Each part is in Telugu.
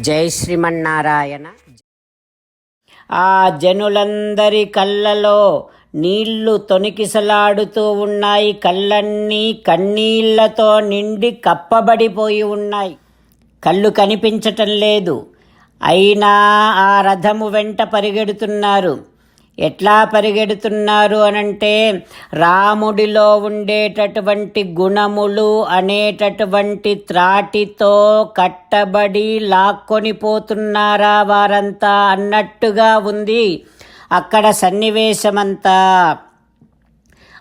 జై శ్రీమన్నారాయణ. ఆ జనులందరి కళ్ళలో నీళ్ళు తొనికిసలాడుతూ ఉన్నాయి. కళ్ళన్నీ కన్నీళ్ళతో నిండి కప్పబడిపోయి ఉన్నాయి. కళ్ళు కనిపించటం లేదు. అయినా ఆ రథము వెంట పరిగెడుతున్నారు. ఎట్లా పరిగెడుతున్నారు అనంటే రాముడిలో ఉండేటటువంటి గుణములు అనేటటువంటి త్రాటితో కట్టబడి లాక్కొని పోతున్నారా వారంతా అన్నట్టుగా ఉంది అక్కడ సన్నివేశమంతా.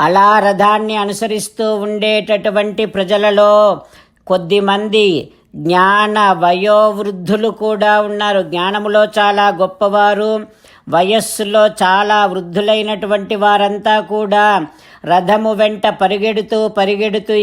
అలా రథాన్ని అనుసరిస్తూ ఉండేటటువంటి ప్రజలలో కొద్దిమంది జ్ఞాన వయోవృద్ధులు కూడా ఉన్నారు. జ్ఞానములో చాలా గొప్పవారు. వయస్సులో చాలా వృద్ధులైనటువంటి వారంతా కూడా రథము వెంట పరిగెడుతూ పరిగెడుతూ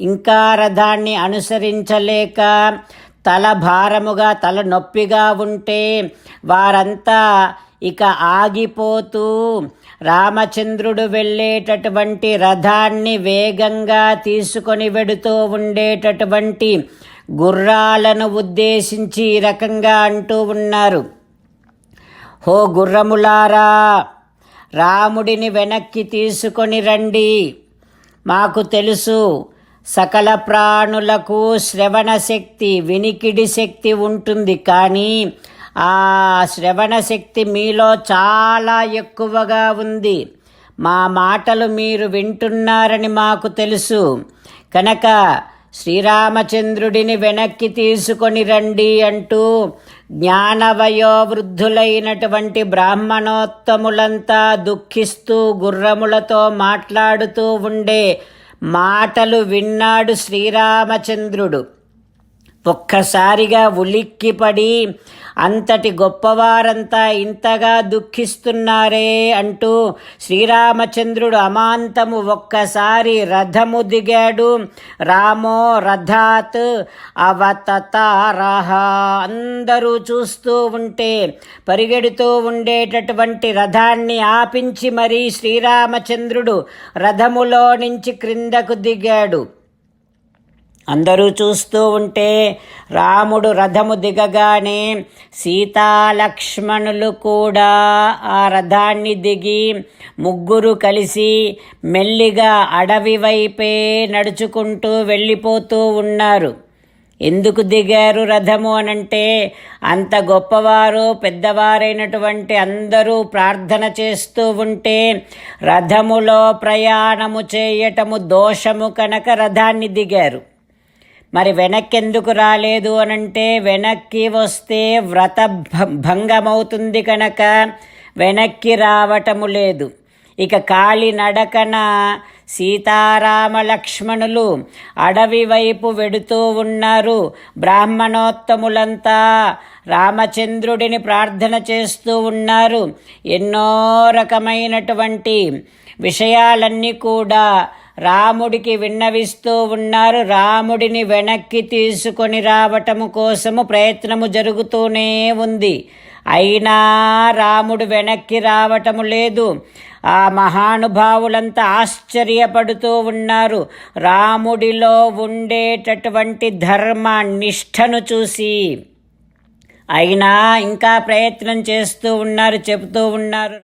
ఇంకా రథాన్ని అనుసరించలేక తల భారముగా తల నొప్పిగా ఉంటే వారంతా ఇక ఆగిపోతూ రామచంద్రుడు వెళ్ళేటటువంటి రథాన్ని వేగంగా తీసుకొని వెడుతూ ఉండేటటువంటి గుర్రాలను ఉద్దేశించి ఈ రకంగా అంటూ ఉన్నారు. హో గుర్రములారా రాముడిని వెనక్కి తీసుకొని రండి. మాకు తెలుసు సకల ప్రాణులకు శ్రవణ శక్తి వినికిడి శక్తి ఉంటుంది. కానీ ఆ శ్రవణ శక్తి మీలో చాలా ఎక్కువగా ఉంది. మా మాటలు మీరు వింటున్నారని మాకు తెలుసు. కనుక శ్రీరామచంద్రుడిని వెనక్కి తీసుకొని రండి అంటూ జ్ఞానవయో వృద్ధులైనటువంటి బ్రాహ్మణోత్తములంతా దుఃఖిస్తూ గుర్రములతో మాట్లాడుతూ ఉండే మాటలు విన్నాడు శ్రీరామచంద్రుడు. ఒక్కసారిగా ఉలిక్కిపడి అంతటి గొప్పవారంతా ఇంతగా దుఃఖిస్తున్నారే అంటూ శ్రీరామచంద్రుడు అమాంతము ఒక్కసారి రథము దిగాడు. రామో రథాత్ అవతతారహ అందరూ చూస్తూ ఉంటే పరిగెడుతూ ఉండేటటువంటి రథాన్ని ఆపించి మరీ శ్రీరామచంద్రుడు రథములో నుంచి క్రిందకు దిగాడు. అందరూ చూస్తూ ఉంటే రాముడు రథము దిగగానే సీతాలక్ష్మణులు కూడా ఆ రథాన్ని దిగి ముగ్గురు కలిసి మెల్లిగా అడవి వైపే నడుచుకుంటూ వెళ్ళిపోతూ ఉన్నారు. ఎందుకు దిగారు రథము అనంటే అంత గొప్పవారు పెద్దవారైనటువంటి అందరూ ప్రార్థన చేస్తూ ఉంటే రథములో ప్రయాణము చేయటము దోషము కనుక రథాన్ని దిగారు. మరి వెనక్కి ఎందుకు రాలేదు అనంటే వెనక్కి వస్తే వ్రత భంగమవుతుంది కనుక వెనక్కి రావటము లేదు. ఇక కాళి నడకన సీతారామ లక్ష్మణులు అడవి వైపు వెడుతూ ఉన్నారు. బ్రాహ్మణోత్తములంతా రామచంద్రుడిని ప్రార్థన చేస్తూ ఉన్నారు. ఎన్నో రకమైనటువంటి విషయాలన్నీ కూడా రాముడికి విన్నవిస్తూ ఉన్నారు. రాముడిని వెనక్కి తీసుకొని రావటము కోసము ప్రయత్నము జరుగుతూనే ఉంది. అయినా రాముడు వెనక్కి రావటము లేదు. ఆ మహానుభావులంతా ఆశ్చర్యపడుతూ ఉన్నారు. రాముడిలో ఉండేటటువంటి ధర్మ నిష్ఠను చూసి. అయినా ఇంకా ప్రయత్నం చేస్తూ ఉన్నారు చెబుతూ ఉన్నారు.